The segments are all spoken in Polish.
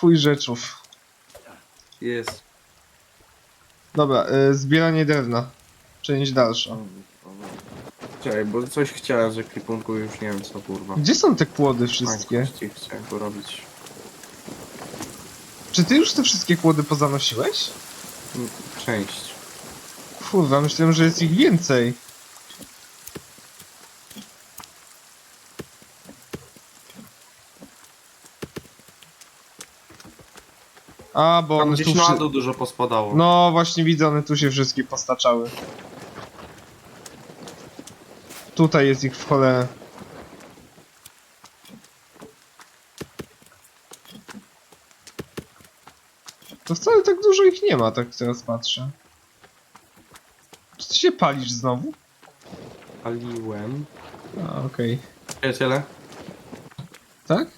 fuj rzeczów. Jest. Dobra, y, zbieranie drewna. Część dalsza. Czekaj, bo coś chciałem z ekwipunku już nie wiem co kurwa. Gdzie są te kłody wszystkie? Kości chciałem porobić. Czy ty już te wszystkie kłody pozanosiłeś? Część. Kurwa, myślałem, że jest ich więcej. A, bo Tam one gdzieś tu na wszy... dół dużo pospadało. No właśnie widzę, one tu się wszystkie postaczały. Tutaj jest ich w cholerę. To wcale tak dużo ich nie ma, tak teraz patrzę. Czy ty się palisz znowu? Paliłem. A, okej. Przyjaciele, Tak?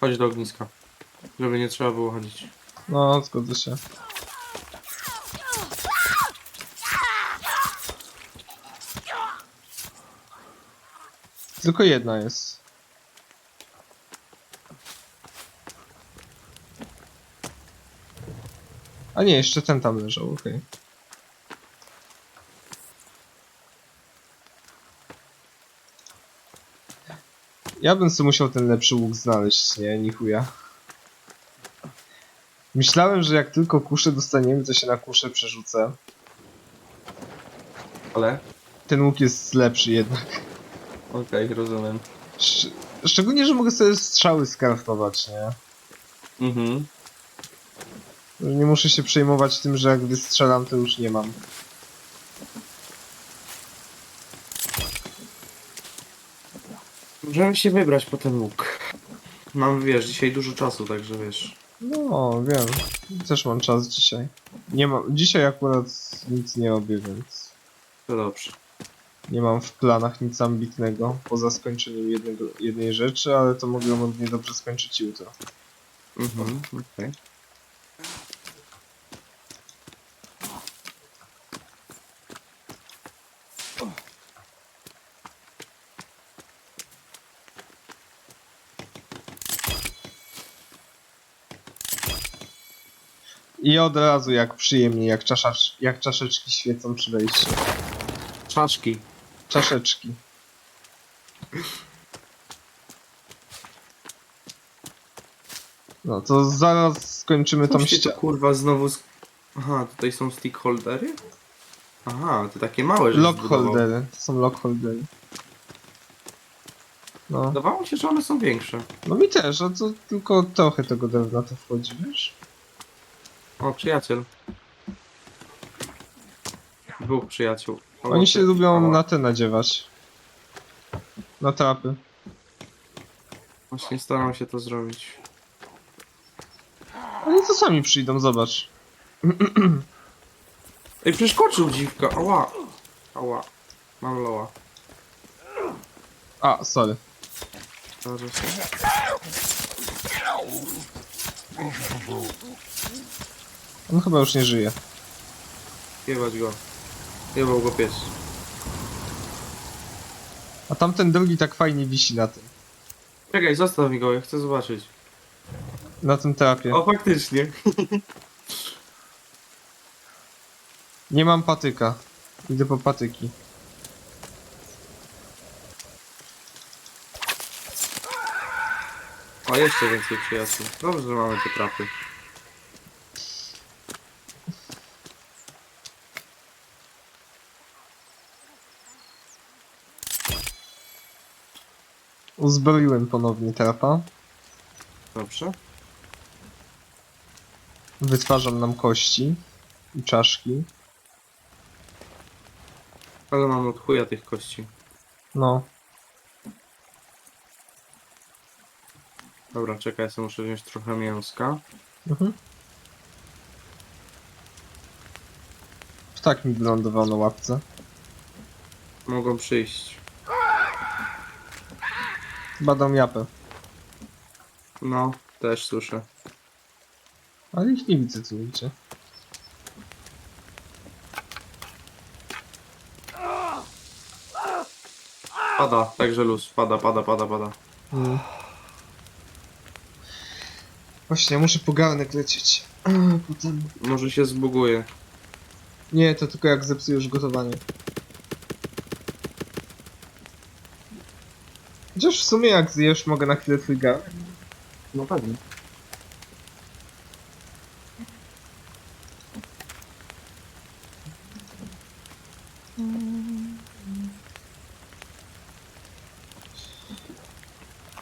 chodź do ogniska. Żeby nie trzeba było chodzić. No, zgodzę się. Tylko jedna jest. A nie, jeszcze ten tam leżał, okej. Ja bym sobie musiał ten lepszy łuk znaleźć, nie? Ni chuja. Myślałem, że jak tylko kuszę dostaniemy, to się na kuszę przerzucę. Ale? Ten łuk jest lepszy jednak. Okej, rozumiem. Szcz szczególnie, że mogę sobie strzały skraftować, nie? Mhm. Że Nie muszę się przejmować tym, że jak wystrzelam, to już nie mam. Możemy się wybrać po ten łuk. Mam, wiesz, dzisiaj dużo czasu, także wiesz. No, wiem. Też mam czas dzisiaj. Nie mam. Dzisiaj akurat nic nie robię, więc To dobrze. nie mam w planach nic ambitnego poza skończeniem jednego, jednej rzeczy, ale to mogę równie dobrze skończyć jutro. Mhm, okej. I od razu jak przyjemnie, jak, czaszacz, jak czaszeczki świecą przy wejściu. Czaszki. Czaszeczki. No to zaraz skończymy tą się to ścianę. kurwa znowu... Z... Aha, tutaj są stickholdery? Aha, to takie małe, że zbudował. Lockholdery. To są lockholdery. No. Wydawało mi się, że one są większe. no mi też, a to tylko trochę tego drewna to wchodzi, wiesz? O, przyjaciel. Dwóch przyjaciół. O, Oni się ty- lubią na te nadziewać. Na trapy. Właśnie staram się to zrobić. Oni to sami przyjdą, zobacz. Ej, przeskoczył dziwka, ała. Ała. Mam loa. A, sorry. Się. On chyba już nie żyje. Jebać go. Jebał go pies. A tamten drugi tak fajnie wisi na tym. Czekaj, zostaw mi go, ja chcę zobaczyć. Na tym trapie. O, faktycznie. Nie mam patyka. Idę po patyki. O, jeszcze więcej przyjaciół. Dobrze, że mamy te trapy. Uzbroiłem ponownie trapa. Dobrze. Wytwarzam nam kości i czaszki. Ale mam od chuja tych kości. No. Dobra, czekaj, ja sobie muszę wziąć trochę mięska. Mhm. Ptak mi wylądował na łapce. Mogą przyjść. Badam japę. No, też słyszę. Ale ich nie widzę tu nigdzie. Pada, także luz. Pada, pada, pada, pada. Mm. Właśnie, muszę po garnek lecieć. A, potem... Może się zbuguje. Nie, to tylko jak zepsujesz gotowanie. Chociaż w sumie jak zjesz, mogę na chwilę twój garnek. No pewnie.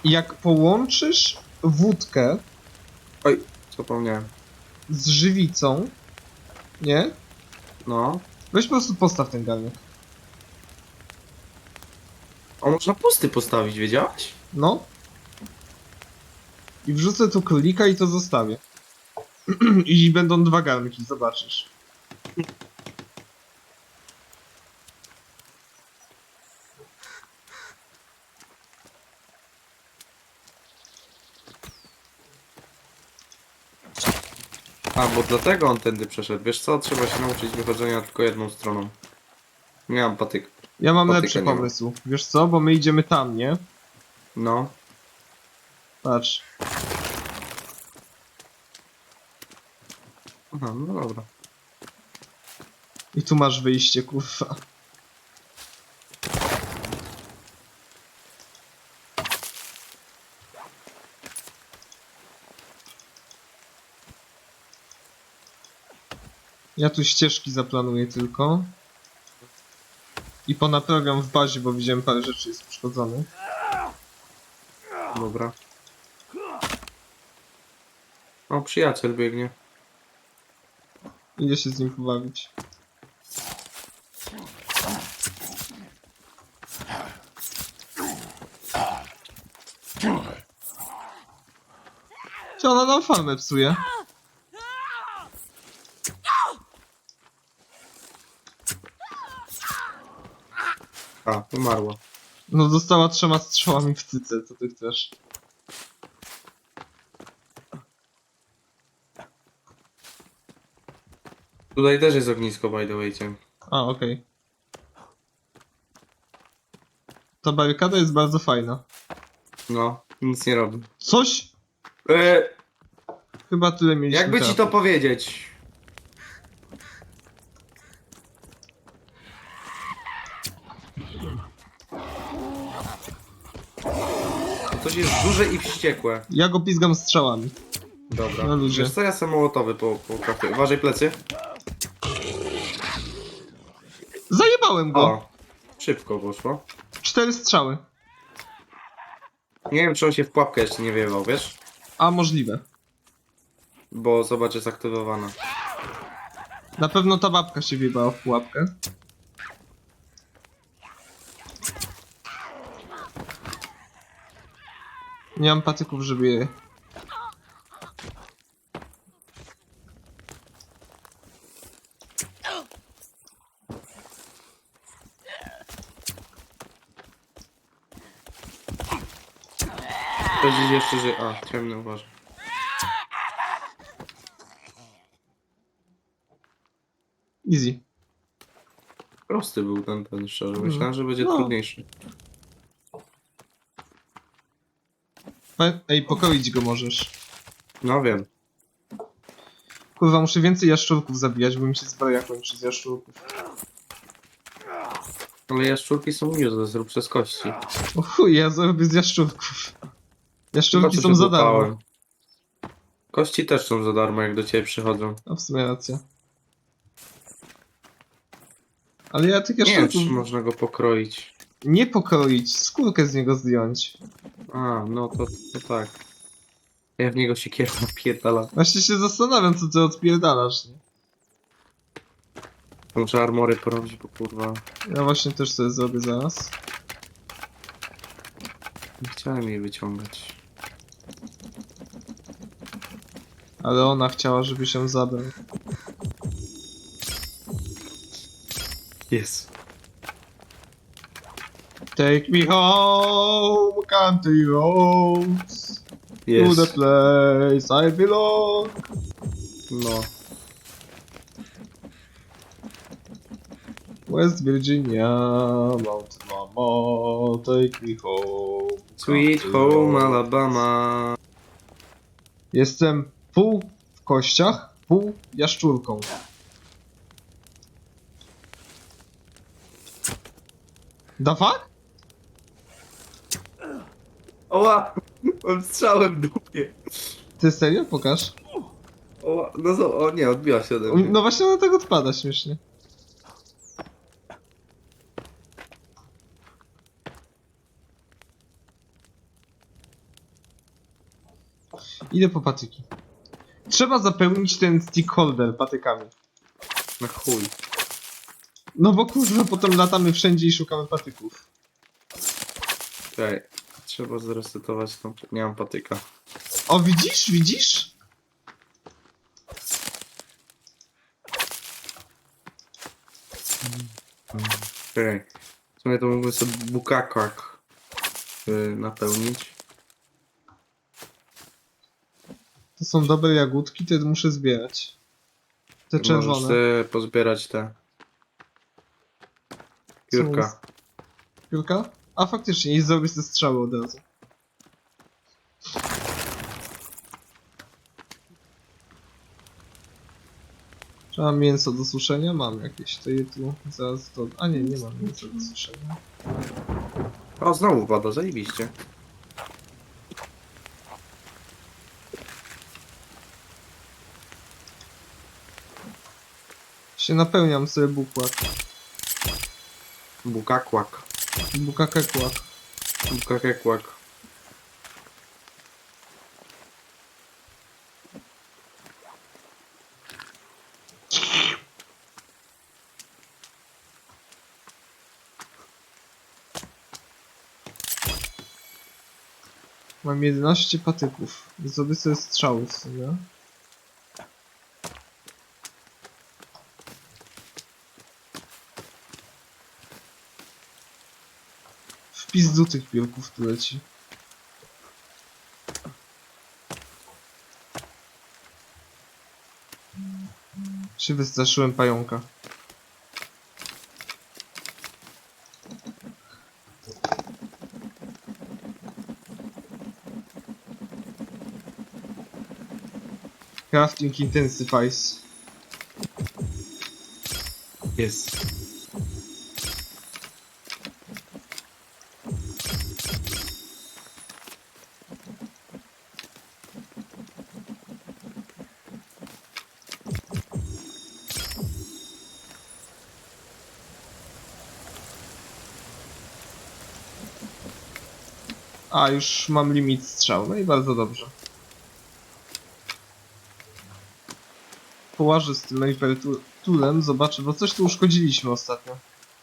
Jak połączysz wódkę Oj, zapomniałem. z żywicą, nie? No. Weź po prostu postaw ten garnek. O, można pusty postawić, wiedziałeś? No. I wrzucę tu królika i to zostawię. I będą dwa garnki, zobaczysz. A, bo dlatego on tędy przeszedł. Wiesz co? Trzeba się nauczyć wychodzenia tylko jedną stroną. Mam patyk. Ja mam Patyka lepszy nie ma. pomysł. Wiesz co? Bo my idziemy tam, nie? No. Patrz. Aha, no dobra. I tu masz wyjście, kurwa. Ja tu ścieżki zaplanuję tylko. I ponaprawiam w bazie, bo widziałem parę rzeczy jest uszkodzonych. Dobra. O, przyjaciel biegnie. Idę się z nim pobawić. Czy ona nam farmę psuje? A, umarła. No dostała trzema strzałami w cyce, co ty chcesz? Tutaj też jest ognisko, by the way, ciem. A, okej. Ta barykada jest bardzo fajna. No, nic nie robi. Coś E, chyba tyle mieliśmy jakby ci to powiedzieć? Coś jest duże i wściekłe. Ja go pizgam strzałami. Dobra. No ludzie. Wiesz co, ja sam mołotowy po, po kafie. Uważaj plecy. Zajebałem go! O, szybko poszło. Cztery strzały. Nie wiem, czy on się w pułapkę jeszcze nie wiewał, wiesz? A, możliwe. Bo zobacz, jest aktywowana. Na pewno ta babka się wjebała w pułapkę. Nie mam patyków, żeby je... To gdzieś jeszcze żyje. A, ciemny, uważaj. Easy. Prosty był ten, ten szczerze. Myślałem, że będzie No. trudniejszy. Ej, pokoić go możesz. No wiem. Kurwa, muszę więcej jaszczurków zabijać, bo mi się zbroja kończy z jaszczurków. Ale jaszczurki są useless, zrób przez kości. O chuj, ja zrobię z jaszczurków. Jaszczurki Zobaczę, są za darmo. złapałem. Kości też są za darmo, jak do ciebie przychodzą. A w sumie racja. Ale ja tych Nie wiem, jaszczurków czy można go pokroić. Nie pokroić, skórkę z niego zdjąć. A, no to, to tak. Ja w niego się kierowam, pierdala. Właśnie się zastanawiam, co ty odpierdalasz. Nie? Muszę armory porobić, bo kurwa... Ja właśnie też sobie zrobię zaraz. Nie chciałem jej wyciągać. Ale ona chciała, żeby się zabrał. Jest. Take me home, country roads, to the Jest. place I belong. No. West Virginia, Mount Mama, take me home. Sweet country home roads. Alabama. Jestem pół w kościach, pół jaszczurką. Da fuck? Oła! Mam strzałem w dupie. Ty serio? Pokaż. Oła, no co? O nie, odbiła się ode mnie. No właśnie na tego odpada śmiesznie. Idę po patyki. Trzeba zapełnić ten stickholder patykami. Na chuj. No bo kurwa, potem latamy wszędzie i szukamy patyków. Okej. Trzeba zresetować tą... Nie mam patyka. O, widzisz? Widzisz? Okej. W sumie to mógłbym sobie bukakak y, napełnić. To są dobre jagódki, te muszę zbierać. Te Możesz czerwone. sobie pozbierać te Co piórka. jest? Piórka? A faktycznie, i zrobię te strzały od razu. Czy mam mięso do suszenia? Mam jakieś. To je tu zaraz to... A nie, nie mam mięsa do suszenia. O, znowu pada, zajebiście. Się napełniam sobie bukłak. Bukakłak. Bukakekłak. Bukakekłak. Mam 11 patyków. Zrobię sobie strzały w sumie. Pizdu tych piórków tu leci. Się wystraszyłem pająka. Crafting intensifies. Jest. A, już mam limit strzał, no i bardzo dobrze. Połażę z tym Maple tu- Toolem, zobaczę, bo coś tu uszkodziliśmy ostatnio.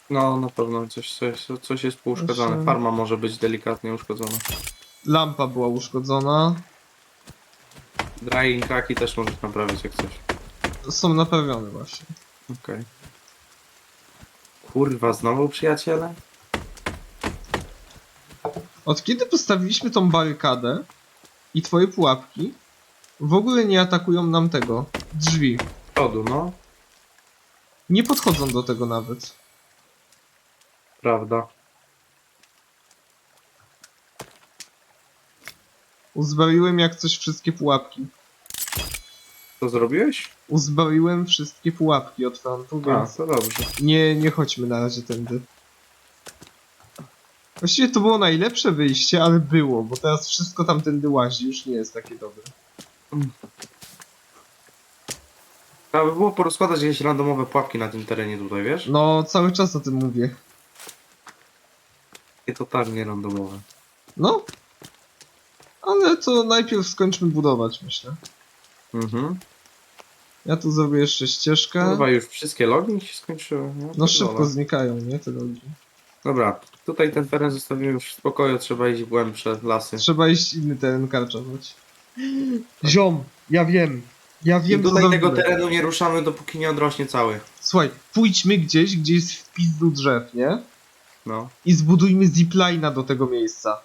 No, na pewno coś, coś, coś jest pouszkodzone. Proszę. Farma może być delikatnie uszkodzona. Lampa była uszkodzona. Drying kraki też możesz naprawić jak coś. Są naprawione właśnie. Okej. Kurwa, znowu przyjaciele? Od kiedy postawiliśmy tą barykadę i twoje pułapki, w ogóle nie atakują nam tego. Drzwi. Przodu, no. Nie podchodzą do tego nawet. Prawda. Uzbroiłem jak coś wszystkie pułapki. Co zrobiłeś? Uzbroiłem wszystkie pułapki od frontu, A, więc to dobrze. nie, nie chodźmy na razie tędy. Właściwie to było najlepsze wyjście, ale było, bo teraz wszystko tamtędy łazi, już nie jest takie dobre. Trzeba by było porozkładać jakieś randomowe pułapki na tym terenie tutaj, wiesz? No, cały czas o tym mówię. Takie totalnie randomowe. No. Ale to najpierw skończmy budować, myślę. Mhm. Ja tu zrobię jeszcze ścieżkę. Chyba już wszystkie logi się skończyły. No pierdolę. szybko znikają, nie, te drogi. Dobra, tutaj ten teren zostawimy już w spokoju, trzeba iść w głębsze lasy. Trzeba iść inny teren karczować. Ziom, ja wiem. Ja I wiem, co tutaj tego terenu nie ruszamy, dopóki nie odrośnie cały. Słuchaj, pójdźmy gdzieś, gdzie jest w pizdu drzew, nie? No. I zbudujmy zipline'a do tego miejsca.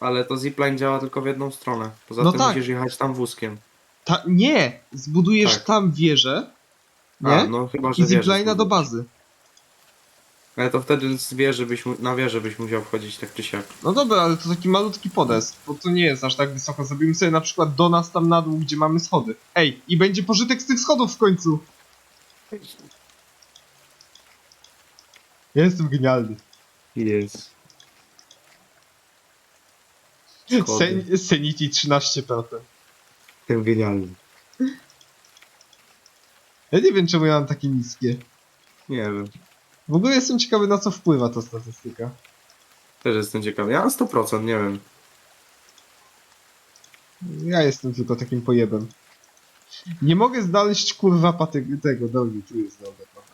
Ale to zipline działa tylko w jedną stronę. Poza No tym tak. musisz jechać tam wózkiem. Ta, nie! Zbudujesz Tak. tam wieżę, nie? A, no chyba, że I zipline'a do bazy. Ale to wtedy z wieży byś, mu- na wieżę byś musiał wchodzić tak czy siak. No dobra, ale to taki malutki podest, bo to nie jest aż tak wysoko. Zrobimy sobie na przykład do nas tam na dół, gdzie mamy schody. Ej, i będzie pożytek z tych schodów w końcu! Ja jestem genialny. Jest. Sen sanity 13%. Jestem genialny. Ja nie wiem czemu ja mam takie niskie. Nie wiem. W ogóle jestem ciekawy na co wpływa ta statystyka. Też jestem ciekawy. Ja na 100% nie wiem. Ja jestem tylko takim pojebem. Nie mogę znaleźć kurwa paty tego drogi, tu jest droga. dobra.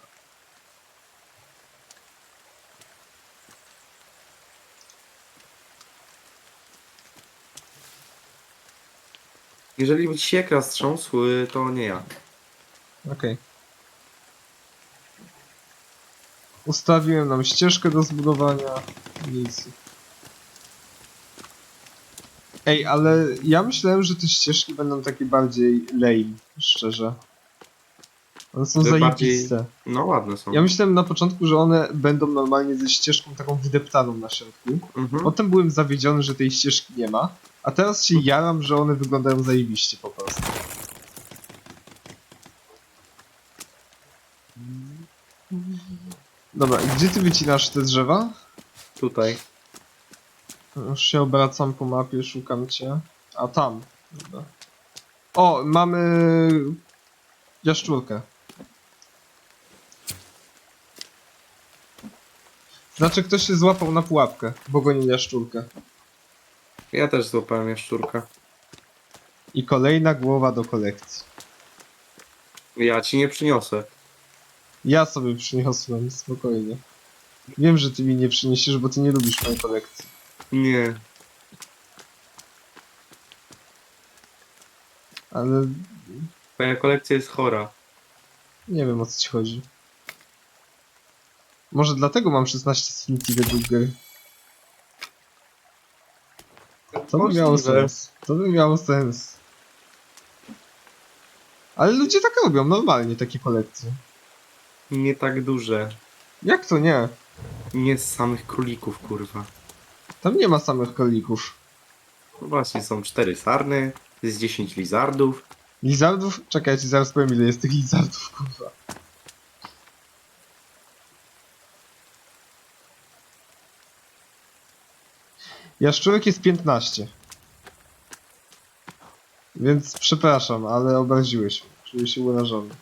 Jeżeli ci się ekran strząsł, y, to nie ja. Okej. Ustawiłem nam ścieżkę do zbudowania. Nic. Ej, ale ja myślałem, że te ścieżki będą takie bardziej lame, szczerze. One są zajebiste. No ładne są. Ja myślałem na początku, że one będą normalnie ze ścieżką taką wydeptaną na środku. Mhm. Potem byłem zawiedziony, że tej ścieżki nie ma. A teraz się jaram, że one wyglądają zajebiście po prostu. Dobra, gdzie ty wycinasz te drzewa? Tutaj. Już się obracam po mapie, szukam cię. A tam. Dobra. O, mamy jaszczurkę. Znaczy ktoś się złapał na pułapkę, bo goni jaszczurkę. Ja też złapałem jaszczurkę. I kolejna głowa do kolekcji. Ja ci nie przyniosę. Ja sobie przyniosłem, spokojnie. Wiem, że ty mi nie przyniesiesz, bo ty nie lubisz mojej kolekcji. Nie. Ale Twoja kolekcja jest chora. nie wiem o co ci chodzi. Może dlatego mam 16 Smithy według gry. To by miało Możliwe. sens. To by miało sens. Ale ludzie tak robią, normalnie takie kolekcje. Nie tak duże. Jak to nie? Nie z samych królików, kurwa. Tam nie ma samych królików. No właśnie, są cztery sarny, z 10 lizardów. Lizardów? Czekaj, ja ci zaraz powiem ile jest tych lizardów, kurwa. Jaszczurek jest 15. Więc przepraszam, ale obraziłeś mnie. Czuję się urażony.